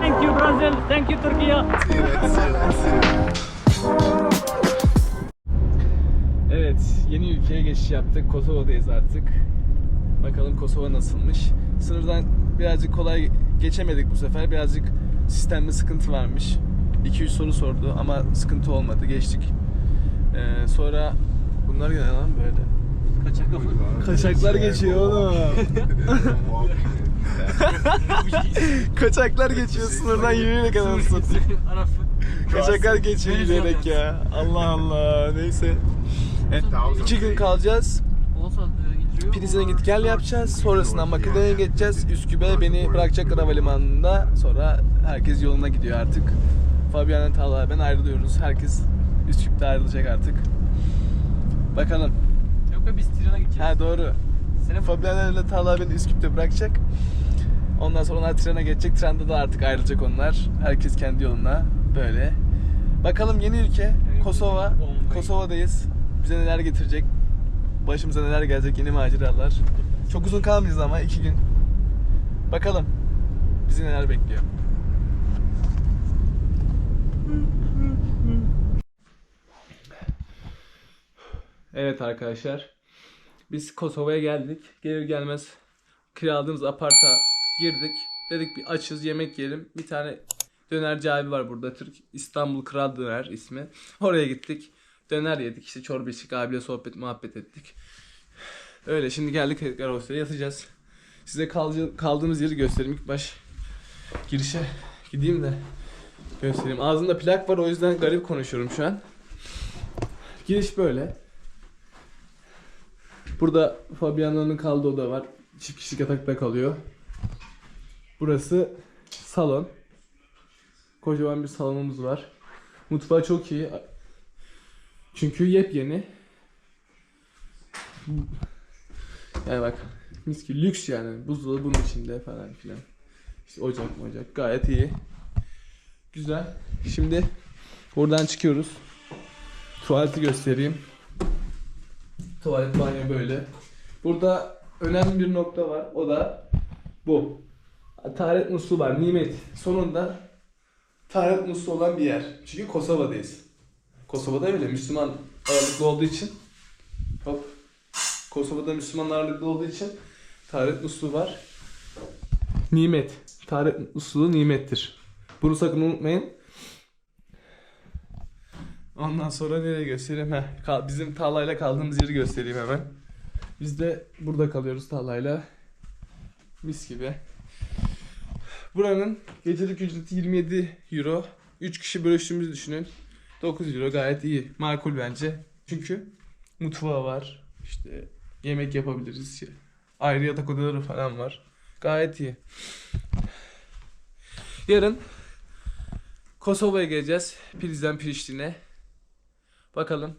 Thank you Brazil, thank you Turkey. Evet, yeni ülkeye geçiş yaptık. Kosova'dayız artık. Bakalım Kosova nasılmış. Sınırdan birazcık kolay geçemedik bu sefer. Birazcık sistemde sıkıntı varmış. 2-3 soru sordu ama sıkıntı olmadı. Geçtik. Ee, sonra bunlar ne lan böyle? Kaçak. Kaçaklar geçiyor oğlum. Kaçaklar geçiyor sınırdan yürüyerek anasını satayım. Kaçaklar geçiyor yürüyerek ya. Allah Allah. Neyse. Evet, iki gün kalacağız. E. Prizine git gel yapacağız. Sonrasında Makedonya'ya geçeceğiz. Üsküp'e beni bırakacaklar havalimanında. Sonra herkes yoluna gidiyor artık. Fabian'la Talha ben ayrılıyoruz. Herkes Üsküp'te ayrılacak artık. Bakalım. Yok biz Tiran'a gideceğiz. Ha doğru. Senin Fabian'la Talha beni Üsküp'te bırakacak. Ondan sonra onlar trene geçecek. Trende de artık ayrılacak onlar. Herkes kendi yoluna. Böyle. Bakalım yeni ülke. Kosova. Kosova'dayız. Bize neler getirecek? Başımıza neler gelecek? Yeni maceralar. Çok uzun kalmayacağız ama iki gün. Bakalım. Bizi neler bekliyor. Evet arkadaşlar. Biz Kosova'ya geldik. Gelir gelmez kiraladığımız aparta girdik. Dedik bir açız yemek yiyelim. Bir tane dönerci abi var burada. Türk İstanbul Kral Döner ismi. Oraya gittik. Döner yedik. işte çorba içtik. Abiyle sohbet muhabbet ettik. Öyle şimdi geldik tekrar hostele yatacağız. Size kalca- kaldığımız yeri göstereyim. İlk baş girişe gideyim de göstereyim. Ağzımda plak var o yüzden garip konuşuyorum şu an. Giriş böyle. Burada Fabiano'nun kaldığı oda var. Çift kişilik yatakta kalıyor. Burası salon. Kocaman bir salonumuz var. Mutfağı çok iyi. Çünkü yepyeni. Yani bak mis gibi lüks yani. Buzdolabı bunun içinde falan filan. İşte ocak ocak gayet iyi. Güzel. Şimdi buradan çıkıyoruz. Tuvaleti göstereyim. Tuvalet banyo böyle. Burada önemli bir nokta var. O da bu. Taharet musluğu var. Nimet. Sonunda taharet musluğu olan bir yer. Çünkü Kosova'dayız. Kosova'da öyle Müslüman ağırlıklı olduğu için hop Kosova'da Müslüman ağırlıklı olduğu için taharet musluğu var. Nimet. Taharet musluğu nimettir. Bunu sakın unutmayın. Ondan sonra nereye göstereyim? Heh, bizim Talha'yla kaldığımız yeri göstereyim hemen. Biz de burada kalıyoruz Talha'yla. Mis gibi. Buranın gecelik ücreti 27 euro. 3 kişi bölüştüğümüzü düşünün. 9 euro gayet iyi. Makul bence. Çünkü mutfağı var. İşte yemek yapabiliriz. Ayrı yatak odaları falan var. Gayet iyi. Yarın Kosova'ya geleceğiz. Prizden Priştine. Bakalım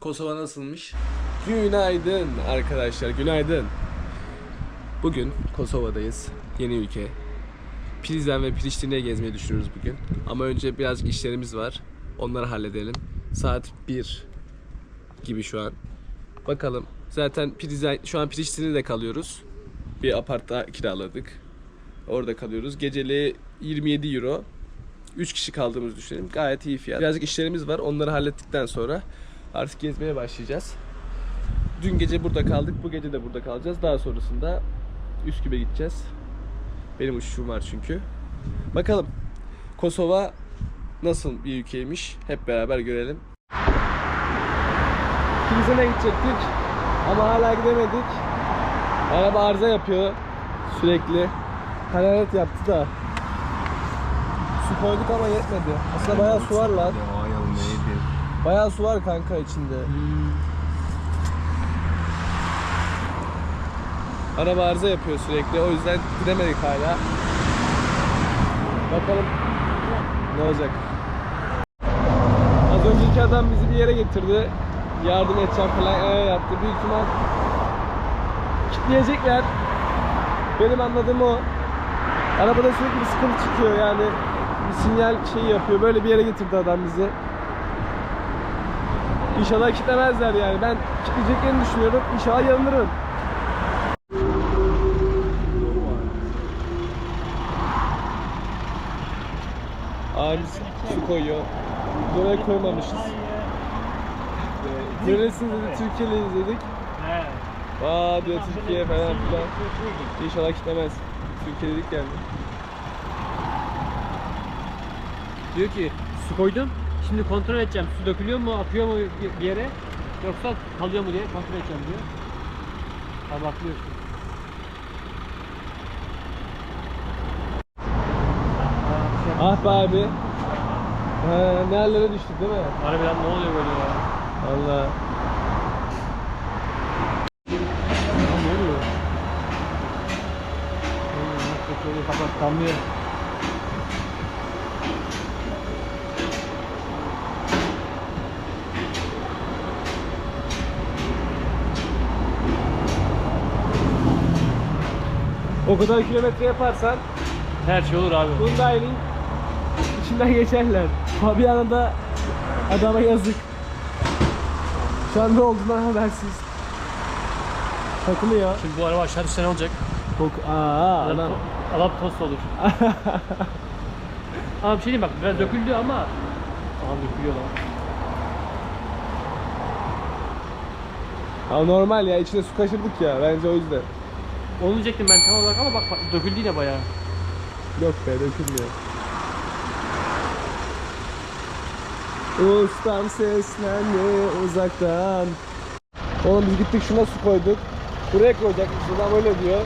Kosova nasılmış? Günaydın arkadaşlar, günaydın. Bugün Kosova'dayız. Yeni ülke. Prizren ve Priştine'ye gezmeyi düşünüyoruz bugün. Ama önce birazcık işlerimiz var. Onları halledelim. Saat 1 gibi şu an. Bakalım. Zaten Prizren, şu an Priştine'de kalıyoruz. Bir apartta kiraladık. Orada kalıyoruz. Geceliği 27 euro. 3 kişi kaldığımızı düşünelim. Gayet iyi fiyat. Birazcık işlerimiz var. Onları hallettikten sonra artık gezmeye başlayacağız. Dün gece burada kaldık. Bu gece de burada kalacağız. Daha sonrasında Üsküp'e gideceğiz. Benim uçuşum var çünkü. Bakalım Kosova nasıl bir ülkeymiş hep beraber görelim. Kilisene gidecektik ama hala gidemedik. Araba arıza yapıyor sürekli. Hararet yaptı da. Koyduk ama yetmedi. Aslında bayağı su var lan. Bayağı su var kanka içinde. Araba arıza yapıyor sürekli. O yüzden gidemedik hala. Bakalım ne olacak. Az önceki adam bizi bir yere getirdi. Yardım edeceğim falan ee, yaptı. Büyük ihtimal kitleyecekler. Benim anladığım o. Arabada sürekli bir sıkıntı çıkıyor yani bir sinyal şeyi yapıyor. Böyle bir yere getirdi adam bizi. İnşallah kitlemezler yani. Ben kitleyeceklerini düşünüyorum. İnşallah yanılırım. Abimiz su koyuyor. Buraya koymamışız. Göresiniz dedi Türkiye'liyiz dedik. Vaa diyor Türkiye falan filan. İnşallah kitlemez. Türkiye dedik. Yani. Diyor ki su koydum. Şimdi kontrol edeceğim. Su dökülüyor mu, akıyor mu bir- yere? Yoksa kalıyor mu diye kontrol edeceğim diyor. Abi bakıyor. Ah be abi. Ha, ne hallere düştük değil mi? Harbiden ne oluyor böyle ya? Ya ne oluyor? Kapat. O kadar kilometre yaparsan Her şey olur abi. Hyundai'nin içinden geçerler. Fabian'a da adama yazık. Şu an ne olduğundan habersiz. Takılıyor. Şimdi bu araba aşağı düşse ne olacak? Çok aa Adam, adam. adam tost olur. Ama bir şey diyeyim bak biraz döküldü ama Aha dökülüyor lan. Ama normal ya içine su kaçırdık ya bence o yüzden. Onu diyecektim ben tam olarak ama bak döküldü yine bayağı. Yok be dökülmüyor. Ustam seslendi uzaktan. Oğlum biz gittik şuna su koyduk. Buraya koyacakmışız adam öyle diyor.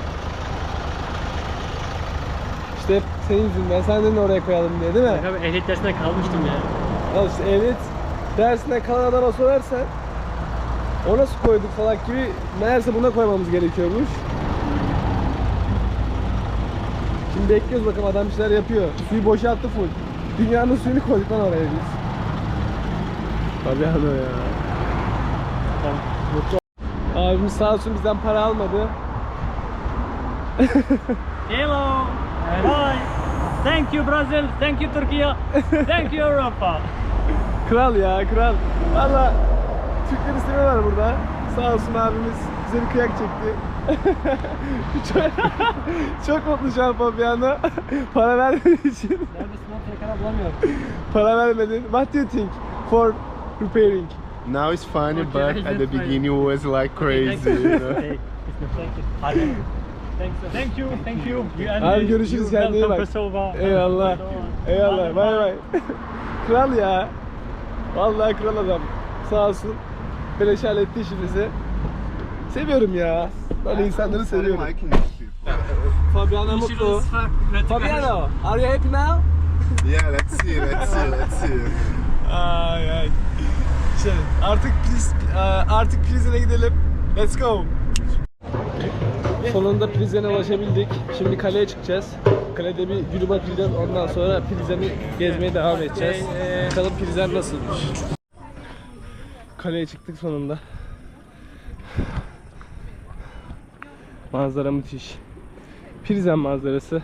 İşte hep senin yüzünden sen dedin oraya koyalım diye değil mi? Abi ehliyet dersinden kalmıştım ya. Al işte ehliyet dersinde kalan adama sorarsan ona su koyduk salak gibi meğerse buna koymamız gerekiyormuş. Şimdi bekliyoruz bakalım adam bir şeyler yapıyor. Suyu boşalttı full. Dünyanın suyunu koyduk lan oraya biz. Tabii abi ya. Tamam. Abimiz sağ olsun bizden para almadı. Hello. Hi. Thank you Brazil. Thank you Turkey. Thank you Europa. Kral ya kral. Valla Türkleri seviyorlar burada. Sağ olsun abimiz bize bir kıyak çekti. Çok, çok mutlu şu an Fabiano. Para vermediği için. Neredesin lan tekrar bulamıyorum. Para vermedin. What do you think for repairing? Now it's funny, Okay, but at the fine. beginning it was like crazy. you know? Hey, thank you. Hadi. Thanks. Thank you. Thank you. you and Abi görüşürüz you kendine iyi welcome bak. Kosova. Eyvallah. Eyvallah. Bay bay. kral ya. Vallahi kral adam. Sağ olsun. Beleş halletti işimizi. Seviyorum ya. Böyle insanları seviyorum. Fabiano mutlu. Fabiano, are you happy now? Yeah, let's see, let's see, let's see. Ay ay. Şey, artık Priz, artık Prizren'e gidelim. Let's go. Sonunda Prizren'e ulaşabildik. Şimdi kaleye çıkacağız. Kalede bir yürüme atacağız. Ondan sonra Prizren'i gezmeye devam edeceğiz. Bakalım Prizren nasılmış. Kaleye çıktık sonunda. Manzara müthiş. Prizren manzarası.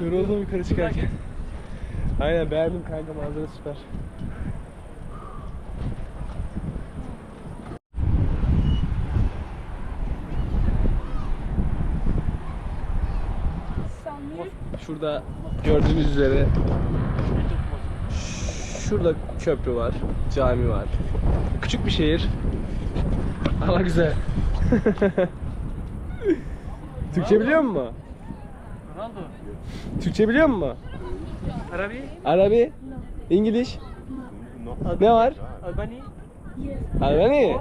Yoruldum yukarı çıkarken. Aynen beğendim kanka manzara süper. Şurada gördüğünüz üzere şurada köprü var, cami var. Küçük bir şehir ama güzel. Türkçe biliyor musun? Ronaldo. Türkçe biliyor musun? Arabi. Arabi, İngiliz. Ne var? Albani. Albani.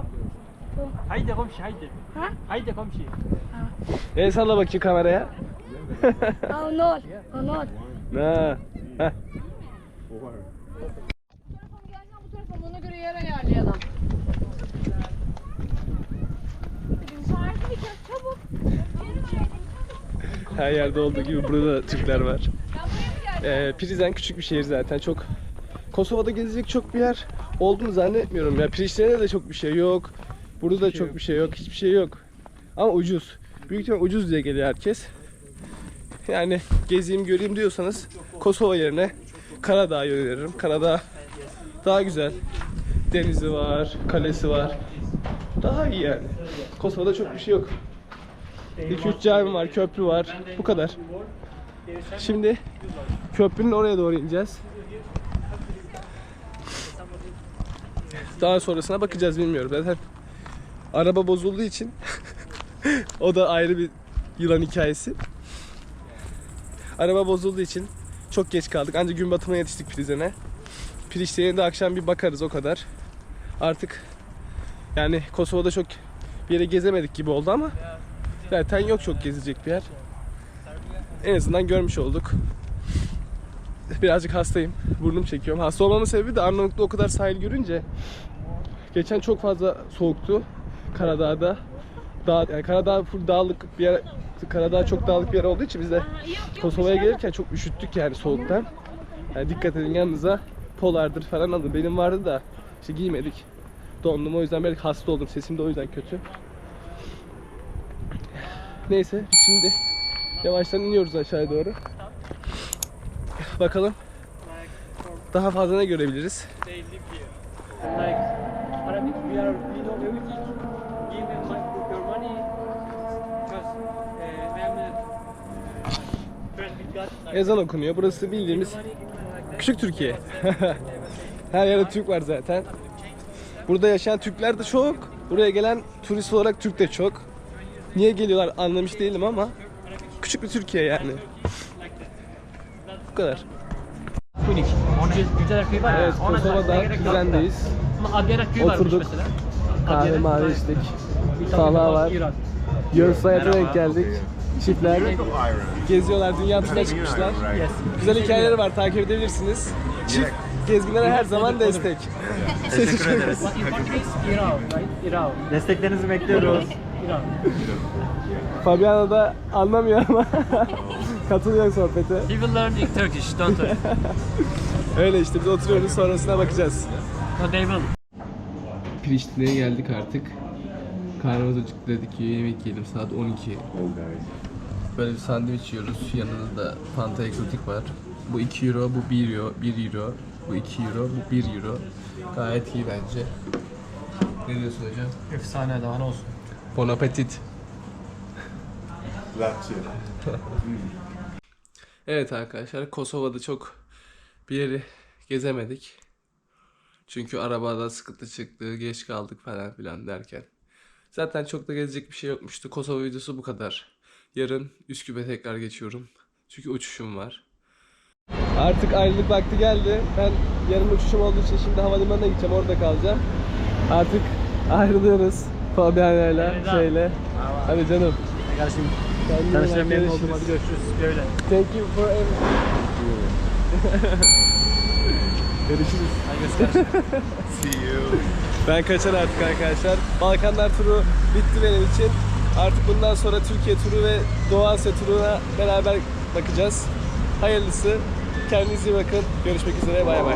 Haydi komşu haydi. Haydi komşu. El salla bakayım kameraya. Oh no, Ha. Heh. Ona göre yer ayarlayalım. Şarkı bir kez çabuk. Her yerde olduğu gibi burada da Türkler var. Ee, Prizren küçük bir şehir zaten. Çok Kosova'da gezecek çok bir yer olduğunu zannetmiyorum. Ya Priştine'de de çok bir şey yok. Burada da çok bir şey yok. Hiçbir şey yok. Ama ucuz. Büyük ihtimal ucuz diye geliyor herkes. Yani gezeyim göreyim diyorsanız Kosova yerine Karadağ'ı öneririm. Karadağ daha güzel. Denizi var, kalesi var. Daha iyi yani. Kosova'da çok bir şey yok. 2-3 cami var, köprü var. Bu kadar. Şimdi köprünün oraya doğru ineceğiz. Daha sonrasına bakacağız bilmiyorum. Zaten araba bozulduğu için o da ayrı bir yılan hikayesi. Araba bozulduğu için çok geç kaldık. Ancak gün batımına yetiştik Prizren'e. Priştine'ye de akşam bir bakarız o kadar. Artık yani Kosova'da çok bir yere gezemedik gibi oldu ama zaten yok çok gezecek bir yer. En azından görmüş olduk. Birazcık hastayım. Burnum çekiyorum. Hasta olmamın sebebi de Arnavutlu'da o kadar sahil görünce geçen çok fazla soğuktu Karadağ'da. Dağ, yani Karadağ full dağlık bir yer Karadağ çok dağlık bir yer olduğu için biz de Kosova'ya gelirken çok üşüttük yani soğuktan. Yani dikkat edin yanınıza polardır falan alın. Benim vardı da işte giymedik. Dondum o yüzden belki hasta oldum. Sesim de o yüzden kötü. Neyse şimdi yavaştan iniyoruz aşağıya doğru. Bakalım daha fazla ne görebiliriz. Like Arabic, we are Ezan okunuyor. Burası bildiğimiz küçük Türkiye. Her yerde Türk var zaten. Burada yaşayan Türkler de çok. Buraya gelen turist olarak Türk de çok. Niye geliyorlar anlamış değilim ama küçük bir Türkiye yani. Bu kadar. Evet Kosova'da varmış Oturduk. mesela. Kahve mavi içtik. About var. Yunus Hayat'a denk geldik. Çiftler geziyorlar, dünya turuna çıkmışlar. Güzel hikayeleri var, takip edebilirsiniz. Çift gezginlere her zaman destek. Teşekkür ederiz. Desteklerinizi bekliyoruz. Iran. Fabiano da anlamıyor ama katılıyor sohbete. He will learn in Turkish, don't worry. Öyle işte biz oturuyoruz sonrasına bakacağız. No, they will. Priştine'ye geldik artık. Karnımız acıktı dedik ki yemek yiyelim saat 12. Böyle bir sandviç yiyoruz. Yanında da Fanta Exotic var. Bu 2 euro, bu 1 euro, 1 euro. Bu 2 euro, bu 1 euro. Gayet iyi bence. Ne diyorsun hocam? Efsane daha ne olsun. Bon appetit. Grazie. Evet arkadaşlar Kosova'da çok bir yeri gezemedik. Çünkü arabada sıkıntı çıktı, geç kaldık falan filan derken. Zaten çok da gezecek bir şey yokmuştu. Kosova videosu bu kadar. Yarın Üsküp'e tekrar geçiyorum. Çünkü uçuşum var. Artık ayrılık vakti geldi. Ben yarın uçuşum olduğu için şimdi havalimanına gideceğim. Orada kalacağım. Artık ayrılıyoruz. Fabiana'yla Elveda. şeyle. Hadi canım. Bak, tanıştığım memnun oldum. görüşürüz. Hadi görüşürüz. Böyle. Thank you for everything. Görüşürüz. See you. Ben kaçar artık arkadaşlar. Balkanlar turu bitti benim için. Artık bundan sonra Türkiye turu ve Doğu Asya turuna beraber bakacağız. Hayırlısı. Kendinize iyi bakın. Görüşmek üzere. Bay bay.